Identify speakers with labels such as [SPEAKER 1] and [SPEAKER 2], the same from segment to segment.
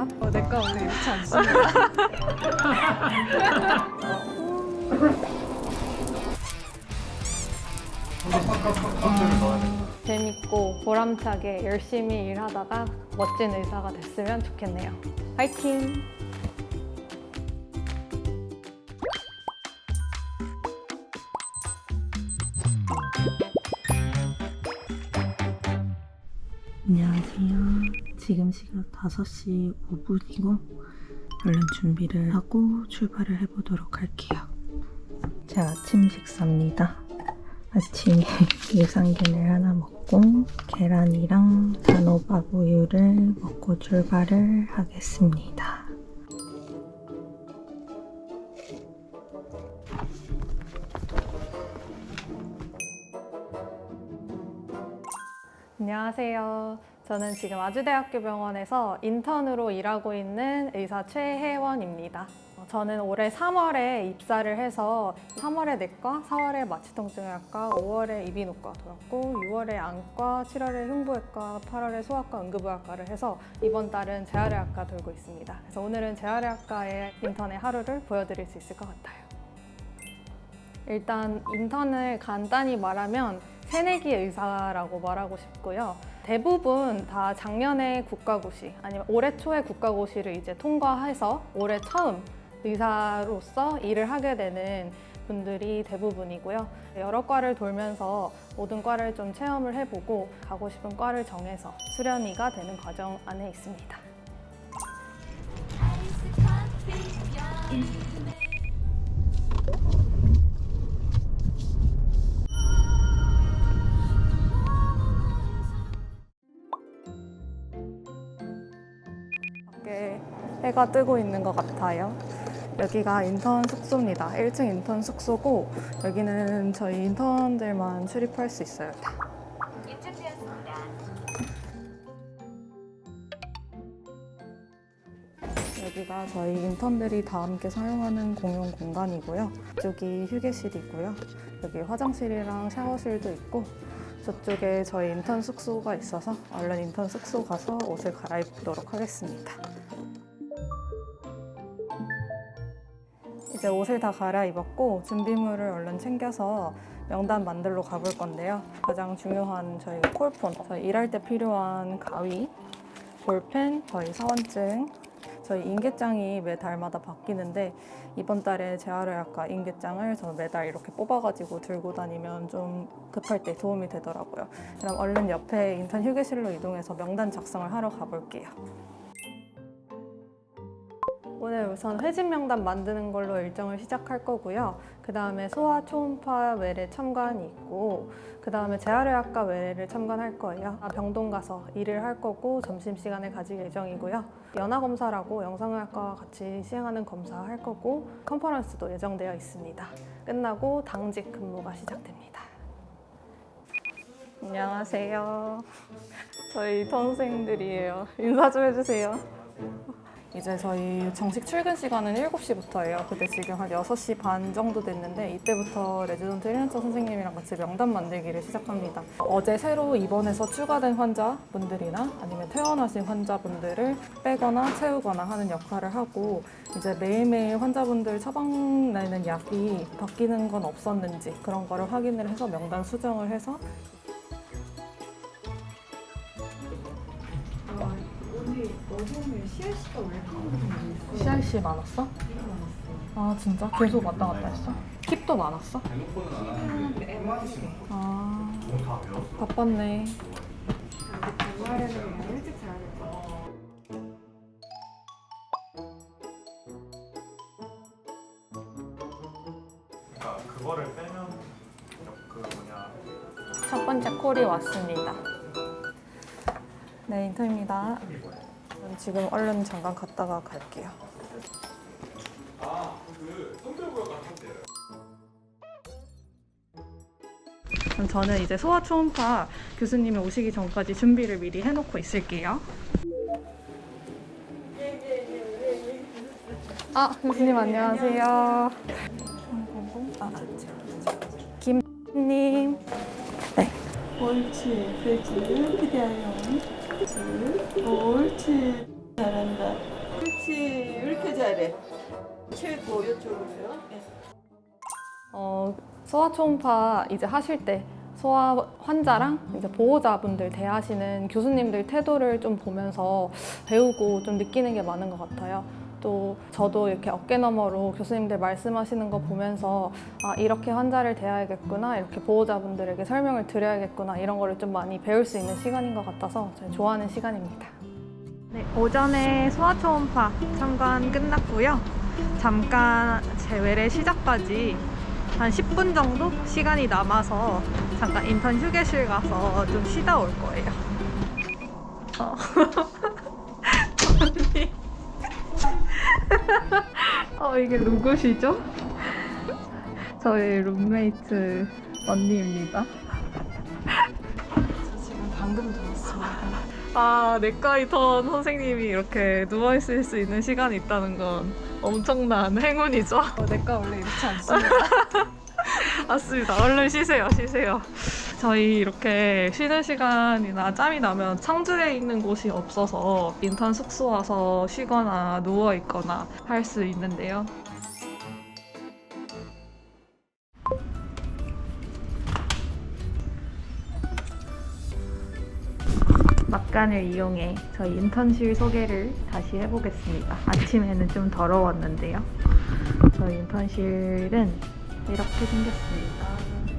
[SPEAKER 1] 맛? 어, 내거 오늘 이렇게 안 씁니다. 재밌고 보람차게 열심히 일하다가 멋진 의사가 됐으면 좋겠네요. 파이팅!
[SPEAKER 2] 지금 시각 5시 5분이고 얼른 준비를 하고 출발을 해보도록 할게요. 제 아침 식사입니다. 아침에 유산균을 하나 먹고 계란이랑 단호박 우유를 먹고 출발을 하겠습니다.
[SPEAKER 1] 저는 지금 아주대학교 병원에서 인턴으로 일하고 있는 의사 최혜원입니다. 어, 저는 올해 3월에 입사를 해서 3월에 내과, 4월에 마취통증학과, 5월에 이비인후과 돌았고 6월에 안과, 7월에 흉부외과, 8월에 소아과, 응급의학과를 해서 이번 달은 재활의학과 돌고 있습니다. 그래서 오늘은 재활의학과의 인턴의 하루를 보여드릴 수 있을 것 같아요. 일단 인턴을 간단히 말하면 새내기 의사라고 말하고 싶고요. 대부분 다 작년에 국가고시 아니면 올해 초에 국가고시를 이제 통과해서 올해 처음 의사로서 일을 하게 되는 분들이 대부분이고요. 여러 과를 돌면서 모든 과를 좀 체험을 해보고 가고 싶은 과를 정해서 수련의가 되는 과정 안에 있습니다. 해가 뜨고 있는 것 같아요. 여기가 인턴 숙소입니다. 1층 인턴 숙소고 여기는 저희 인턴들만 출입할 수 있어요. 여기가 저희 인턴들이 다 함께 사용하는 공용 공간이고요. 이쪽이 휴게실이고요. 여기 화장실이랑 샤워실도 있고 저쪽에 저희 인턴 숙소가 있어서 얼른 인턴 숙소 가서 옷을 갈아입도록 하겠습니다. 이제 옷을 다 갈아입었고 준비물을 얼른 챙겨서 명단 만들러 가볼 건데요. 가장 중요한 저희 콜폰, 저희 일할 때 필요한 가위, 볼펜, 저희 사원증, 저희 인계장이 매 달마다 바뀌는데 이번 달에 재활의학과 인계장을 저 매달 이렇게 뽑아가지고 들고 다니면 좀 급할 때 도움이 되더라고요. 그럼 얼른 옆에 인턴 휴게실로 이동해서 명단 작성을 하러 가볼게요. 오늘 우선 회진 명단 만드는 걸로 일정을 시작할 거고요. 그 다음에 소아 초음파 외래 참관이 있고, 그 다음에 재활의학과 외래를 참관할 거예요. 아, 병동 가서 일을 할 거고 점심 시간을 가질 예정이고요. 연화 검사라고 영상의학과와 같이 시행하는 검사 할 거고 컨퍼런스도 예정되어 있습니다. 끝나고 당직 근무가 시작됩니다. 안녕하세요. 저희 선생들이에요. 인사 좀 해주세요. 이제 저희 정식 출근 시간은 7시부터예요. 근데 지금 한 6시 반 정도 됐는데 이때부터 레지던트 1년차 선생님이랑 같이 명단 만들기를 시작합니다. 어제 새로 입원해서 추가된 환자분들이나 아니면 퇴원하신 환자분들을 빼거나 채우거나 하는 역할을 하고 이제 매일매일 환자분들 처방 내는 약이 바뀌는 건 없었는지 그런 거를 확인을 해서 명단 수정을 해서
[SPEAKER 3] 오늘 CRC가 왜
[SPEAKER 1] CRC 많았어? 아 진짜? 계속 왔다 갔다 했어? 킵도 많았어? 아 바빴네
[SPEAKER 3] 주말에는 그냥 일찍 자야.
[SPEAKER 4] 그러니까 그거를 빼면 그 뭐냐
[SPEAKER 1] 첫 번째 콜이 왔습니다 네 인터입니다 저는 지금 얼른 잠깐 갔다가 갈게요 그럼 저는 이제 소아 초음파 교수님이 오시기 전까지 준비를 미리 해놓고 있을게요. 아 교수님 안녕하세요.
[SPEAKER 3] 옳지. 그렇지. 피디아용. 옳지.
[SPEAKER 2] 잘한다. 그렇지. 왜 이렇게 잘해? 최고 이쪽으로요. 네.
[SPEAKER 1] 어, 소아 초음파 이제 하실 때 소아 환자랑 이제 보호자분들 대하시는 교수님들 태도를 좀 보면서 배우고 좀 느끼는 게 많은 것 같아요. 또 저도 이렇게 어깨 너머로 교수님들 말씀하시는 거 보면서 아 이렇게 환자를 대해야겠구나 이렇게 보호자분들에게 설명을 드려야겠구나 이런 거를 좀 많이 배울 수 있는 시간인 것 같아서 저는 좋아하는 시간입니다. 네, 오전에 소아 초음파 참관 끝났고요. 잠깐 제 외래 시작까지 한 10분 정도 시간이 남아서 잠깐 인턴 휴게실 가서 좀 쉬다 올 거예요. 어. 언니. 어, 이게 누구시죠? 저희 룸메이트 언니입니다.
[SPEAKER 3] 지금 방금 들었습니다.
[SPEAKER 1] 아, 내과 인턴 선생님이 이렇게 누워있을 수 있는 시간이 있다는 건 엄청난 행운이죠.
[SPEAKER 3] 어, 내가 원래 이렇지 않습니다.
[SPEAKER 1] 맞습니다. 얼른 쉬세요, 쉬세요. 저희 이렇게 쉬는 시간이나 짬이 나면 청주에 있는 곳이 없어서 인턴 숙소 와서 쉬거나 누워 있거나 할 수 있는데요. 막간을 이용해 저희 인턴실 소개를 다시 해보겠습니다. 아침에는 좀 더러웠는데요. 저희 인턴실은 이렇게 생겼습니다.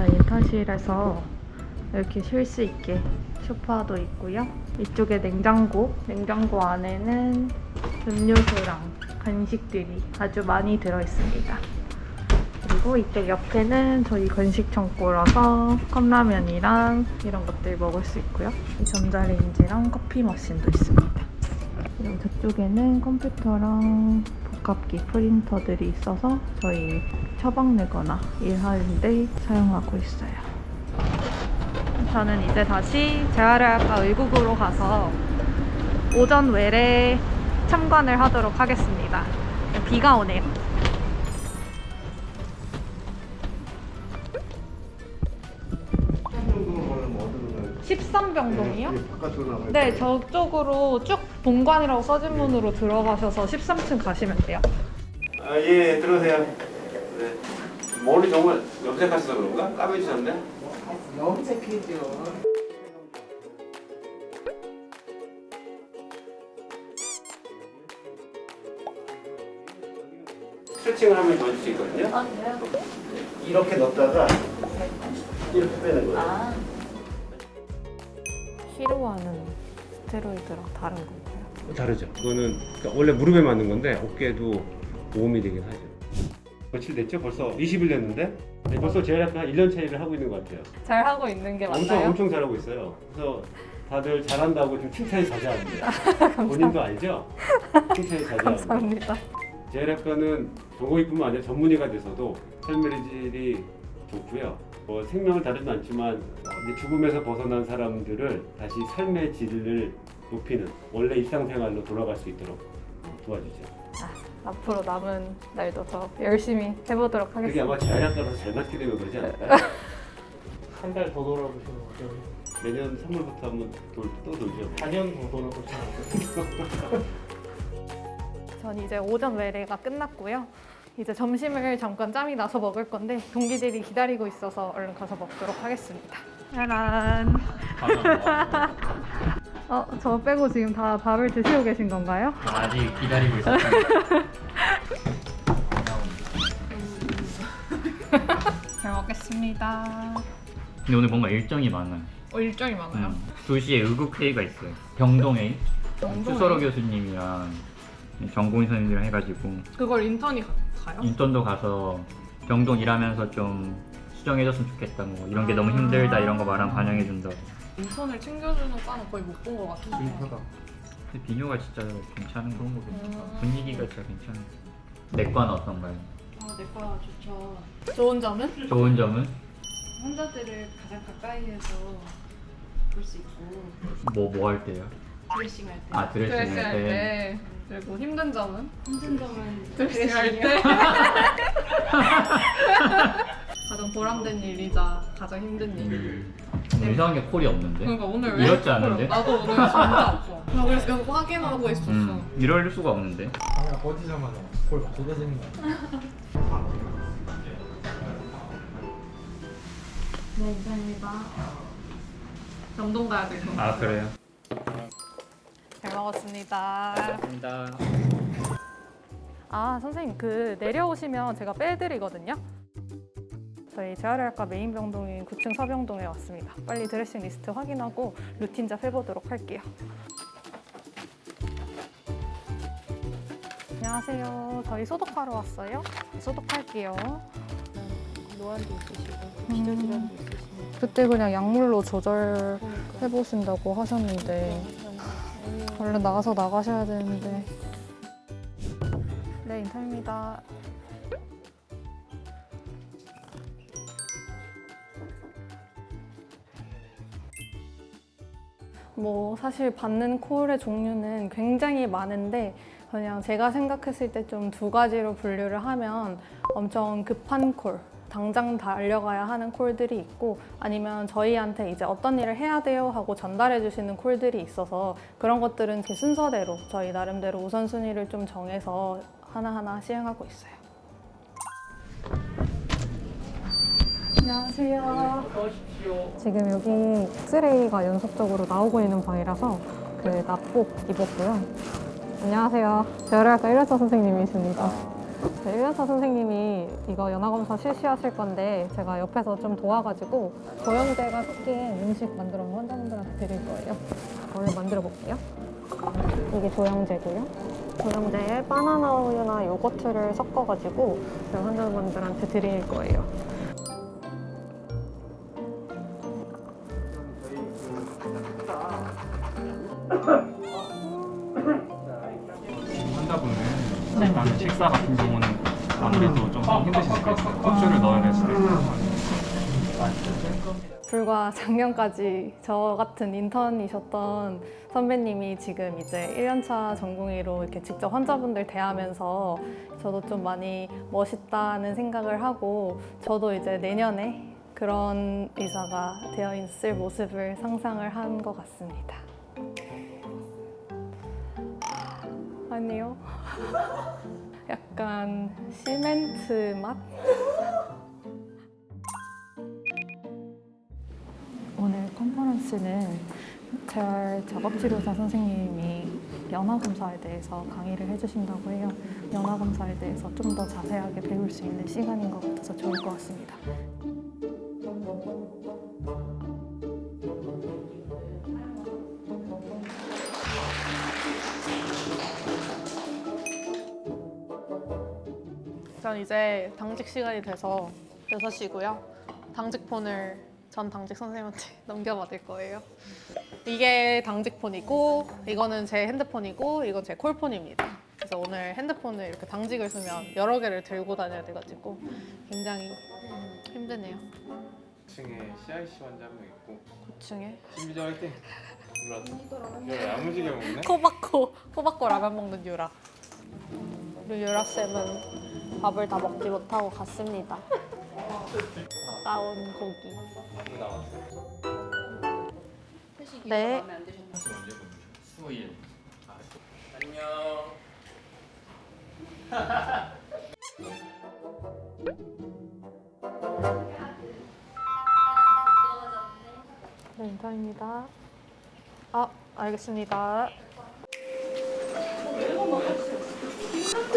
[SPEAKER 1] 저희 인턴실에서 이렇게 쉴 수 있게 소파도 있고요. 이쪽에 냉장고, 냉장고 안에는 음료수랑 간식들이 아주 많이 들어 있습니다. 그리고 이쪽 옆에는 저희 건식 창고라서 컵라면이랑 이런 것들 먹을 수 있고요. 이 전자레인지랑 커피 머신도 있습니다. 그리고 저쪽에는 컴퓨터랑 복합기 프린터들이 있어서 저희 처방 내거나 일하는데 사용하고 있어요. 저는 이제 다시 재활의학과 의국으로 가서 오전 외래 참관을 하도록 하겠습니다. 비가 오네요.
[SPEAKER 5] 정도는 뭐는 어디로 가요?
[SPEAKER 1] 13병동이요?
[SPEAKER 5] 예, 바깥으로 나가요.
[SPEAKER 1] 네, 저쪽으로 쭉 본관이라고 써진 문으로 들어가셔서 13층 가시면 돼요.
[SPEAKER 6] 아, 예, 들어오세요. 네. 머리 정말 염색하셔서 그런가? 까매지셨네?
[SPEAKER 2] 염색해죠.
[SPEAKER 6] 스트레칭을 하면 좋아질 수 있거든요.
[SPEAKER 5] 이렇게 넣었다가 이렇게 빼는 거예요.
[SPEAKER 1] 히로와는 스테로이드랑 다른 건가요?
[SPEAKER 7] 다르죠. 그거는 그러니까 원래 무릎에 맞는 건데 어깨에도 도움이 되긴 하죠. 며칠 됐죠? 벌써 20일 됐는데 네, 벌써 제가 약간 1년 차이를 하고 있는 것 같아요.
[SPEAKER 1] 잘 하고 있는 게
[SPEAKER 7] 엄청
[SPEAKER 1] 맞나요?
[SPEAKER 7] 엄청 잘하고 있어요. 그래서 다들 잘한다고 좀 칭찬이 자자합니다. 본인도 알죠? 칭찬이 자자합니다.
[SPEAKER 1] 감사합니다.
[SPEAKER 7] 제약과는 전공의뿐만 아니라 전문의가 돼서도 삶의 질이 좋고요. 뭐 생명을 다루진 않지만 어, 이제 죽음에서 벗어난 사람들을 다시 삶의 질을 높이는 원래 일상생활로 돌아갈 수 있도록 도와주죠.
[SPEAKER 1] 앞으로 남은 날도 더 열심히 해보도록
[SPEAKER 7] 그게
[SPEAKER 1] 하겠습니다.
[SPEAKER 7] 아마 제약과라서 잘 맞게 되면 그러지 않을까요?
[SPEAKER 8] 한 달 더 돌아보시면 어때요?
[SPEAKER 7] 내년 3월부터 한번 돌, 또 돌죠.
[SPEAKER 8] 4년 더 돌아보시면 어때요?
[SPEAKER 1] 전 이제 오전 외래가 끝났고요. 이제 점심을 잠깐 짬이 나서 먹을 건데 동기들이 기다리고 있어서 얼른 가서 먹도록 하겠습니다. 짜란. 어, 저 빼고 지금 다 밥을 드시고 계신 건가요?
[SPEAKER 9] 아직 기다리고 있었어요.
[SPEAKER 1] 잘 먹겠습니다.
[SPEAKER 9] 근데 오늘 뭔가 일정이 많아요.
[SPEAKER 1] 어, 일정이 많아요.
[SPEAKER 9] 음, 2시에 의국회의가 있어요. 병동에? 추서로 교수님이랑 전공의 선생님이랑 해가지고
[SPEAKER 1] 그걸 인턴이 가, 가요?
[SPEAKER 9] 인턴도 가서 병동 일하면서 좀 수정해줬으면 좋겠다 뭐 이런 게 너무 힘들다 이런 거 말하면 반영해준다.
[SPEAKER 1] 인턴을 챙겨주는 과는 거의 못 본 것 같은데.
[SPEAKER 9] 근데 비뇨가 진짜 괜찮은 그런 거 괜찮아.
[SPEAKER 1] 음.
[SPEAKER 9] 분위기가 진짜 괜찮아. 내과는 어떤가요?
[SPEAKER 3] 아, 내과 좋죠.
[SPEAKER 1] 좋은 점은?
[SPEAKER 9] 좋은 점은
[SPEAKER 3] 환자들을 가장 가까이에서 볼 수 있고
[SPEAKER 9] 뭐 뭐 할 때요?
[SPEAKER 3] 드레싱 할 때.
[SPEAKER 9] 아 드레싱
[SPEAKER 1] 드레싱
[SPEAKER 9] 할
[SPEAKER 1] 할
[SPEAKER 9] 때.
[SPEAKER 1] 때. 그리고 힘든 점은?
[SPEAKER 3] 힘든 점은
[SPEAKER 1] 드레싱 할 때. 가장 보람된 일이자 가장 힘든 일.
[SPEAKER 9] 음, 이상하게 콜이 없는데?
[SPEAKER 1] 그러니까 오늘
[SPEAKER 9] 이렇지 않은데?
[SPEAKER 1] 나도 오늘 진짜 없어. 나 그래서 계속 확인하고 있었어.
[SPEAKER 9] 음, 이럴 수가 없는데.
[SPEAKER 8] 카메라 꺼지자마자 볼 쏟아지는 거야.
[SPEAKER 1] 네, 감사합니다. 점동 가야 될 것 같아요.
[SPEAKER 9] 아 그래요?
[SPEAKER 1] 잘 먹었습니다.
[SPEAKER 9] 감사합니다.
[SPEAKER 1] 아 선생님 그 내려오시면 제가 빼드리거든요. 저희 재활의학과 메인 병동인 9층 서병동에 왔습니다. 빨리 드레싱 리스트 확인하고 루틴 잡 해보도록 할게요. 안녕하세요. 저희 소독하러 왔어요. 소독할게요.
[SPEAKER 3] 노안도 있으시고
[SPEAKER 1] 음.
[SPEAKER 3] 기저질환도 있으시고
[SPEAKER 1] 그때 그냥 약물로 조절해 보신다고 하셨는데 얼른 나가서 나가셔야 되는데. 네 인터입니다. 뭐 사실 받는 콜의 종류는 굉장히 많은데 그냥 제가 생각했을 때 좀 두 가지로 분류를 하면 엄청 급한 콜, 당장 달려가야 하는 콜들이 있고 아니면 저희한테 이제 어떤 일을 해야 돼요 하고 전달해 주시는 콜들이 있어서 그런 것들은 제 순서대로 저희 나름대로 우선순위를 좀 정해서 하나하나 시행하고 있어요. 안녕하세요. 지금 여기 엑스레이가 연속적으로 나오고 있는 방이라서 그 납복 입었고요. 안녕하세요. 재활의학과 1년차 선생님이십니다. 네, 1년차 선생님이 이거 연화검사 실시하실 건데 제가 옆에서 좀 도와가지고 조영제가 섞인 음식 만들어 환자분들한테 드릴 거예요. 오늘 만들어 볼게요. 이게 조영제고요. 조영제에 바나나 우유나 요거트를 섞어가지고 환자분들한테 드릴 거예요.
[SPEAKER 10] 있고.
[SPEAKER 1] 불과 작년까지 저 같은 인턴이셨던 선배님이 지금 이제 1년차 전공의로 이렇게 직접 환자분들 대하면서 저도 좀 많이 멋있다는 생각을 하고 저도 이제 내년에 그런 의사가 되어 있을 모습을 상상을 한 것 같습니다. 아니요. 약간 시멘트 맛? 오늘 컨퍼런스는 재활 작업치료사 선생님이 연화검사에 대해서 강의를 해주신다고 해요. 연화검사에 대해서 좀 더 자세하게 배울 수 있는 시간인 것 같아서 좋을 것 같습니다. 이제 당직 시간이 돼서 6시고요. 당직폰을 전 당직 선생님한테 넘겨받을 거예요. 이게 당직폰이고 이거는 제 핸드폰이고 이건 제 콜폰입니다. 그래서 오늘 핸드폰을 이렇게 당직을 쓰면 여러 개를 들고 다녀야 돼가지고 굉장히 힘드네요.
[SPEAKER 6] 2층에 CIC 환자 한 명 있고
[SPEAKER 1] 9층에
[SPEAKER 6] 신비자 화이팅! 유라 유라 야무지게 먹네?
[SPEAKER 1] 코 받고 코 받고 라면 먹는 유라. 그리고 유라 쌤은 밥을 다 먹지 못하고 갔습니다. 아까운 고기. 네.
[SPEAKER 10] 수일.
[SPEAKER 1] 네, 감사합니다. 아, 알겠습니다.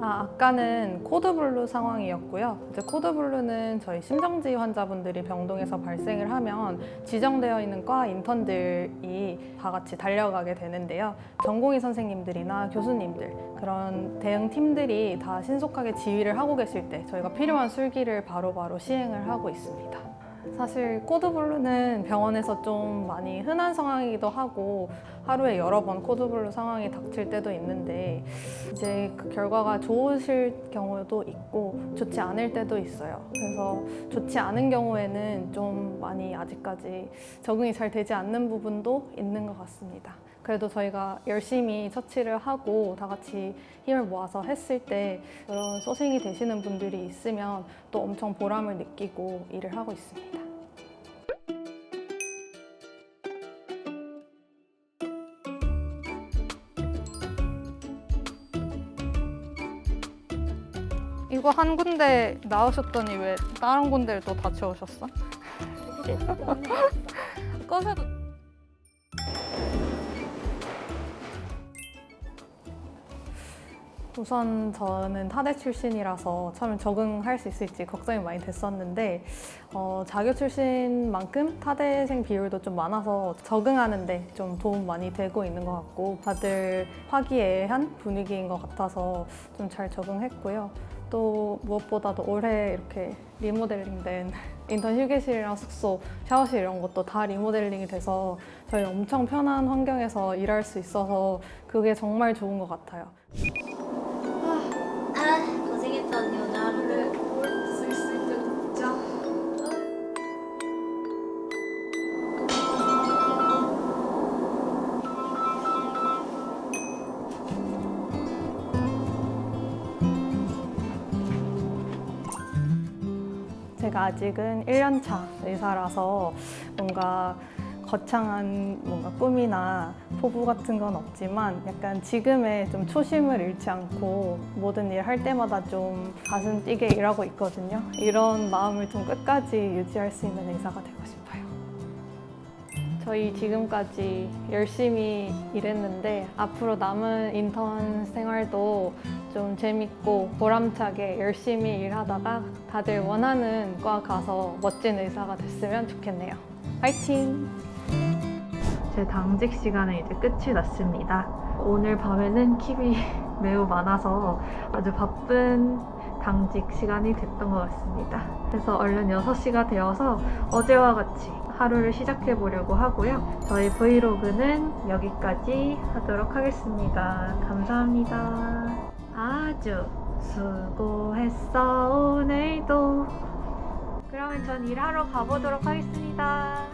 [SPEAKER 1] 아, 아까는 코드블루 상황이었고요. 이제 코드블루는 저희 심정지 환자분들이 병동에서 발생을 하면 지정되어 있는 과 인턴들이 다 같이 달려가게 되는데요. 전공의 선생님들이나 교수님들 그런 대응 팀들이 다 신속하게 지휘를 하고 계실 때 저희가 필요한 술기를 바로바로 시행을 하고 있습니다. 사실 코드블루는 병원에서 좀 많이 흔한 상황이기도 하고 하루에 여러 번 코드블루 상황이 닥칠 때도 있는데 이제 그 결과가 좋으실 경우도 있고 좋지 않을 때도 있어요. 그래서 좋지 않은 경우에는 좀 많이 아직까지 적응이 잘 되지 않는 부분도 있는 것 같습니다. 그래도 저희가 열심히 처치를 하고 다 같이 힘을 모아서 했을 때 그런 소생이 되시는 분들이 있으면 또 엄청 보람을 느끼고 일을 하고 있습니다. 이거 한 군데 나오셨더니 왜 다른 군데를 또 다 채우셨어? 꺼셔도 우선 저는 타대 출신이라서 처음에 적응할 수 있을지 걱정이 많이 됐었는데 어, 자교 출신만큼 타대생 비율도 좀 많아서 적응하는데 좀 도움 많이 되고 있는 것 같고 다들 화기애애한 분위기인 것 같아서 좀 잘 적응했고요. 또 무엇보다도 올해 이렇게 리모델링된 인턴 휴게실이랑 숙소, 샤워실 이런 것도 다 리모델링이 돼서 저희 엄청 편한 환경에서 일할 수 있어서 그게 정말 좋은 것 같아요. 아직은 1년차 의사라서 뭔가 거창한 뭔가 꿈이나 포부 같은 건 없지만 약간 지금의 좀 초심을 잃지 않고 모든 일 할 때마다 좀 가슴 뛰게 일하고 있거든요. 이런 마음을 좀 끝까지 유지할 수 있는 의사가 되고 싶어요. 저희 지금까지 열심히 일했는데 앞으로 남은 인턴 생활도 좀 재밌고 보람차게 열심히 일하다가 다들 원하는 과 가서 멋진 의사가 됐으면 좋겠네요. 화이팅! 제 당직 시간은 이제 끝이 났습니다. 오늘 밤에는 킵이 매우 많아서 아주 바쁜 당직 시간이 됐던 것 같습니다. 그래서 얼른 6시가 되어서 어제와 같이 하루를 시작해 보려고 하고요. 저희 브이로그는 여기까지 하도록 하겠습니다. 감사합니다. 아주 수고했어 오늘도. 그러면 전 일하러 가보도록 하겠습니다.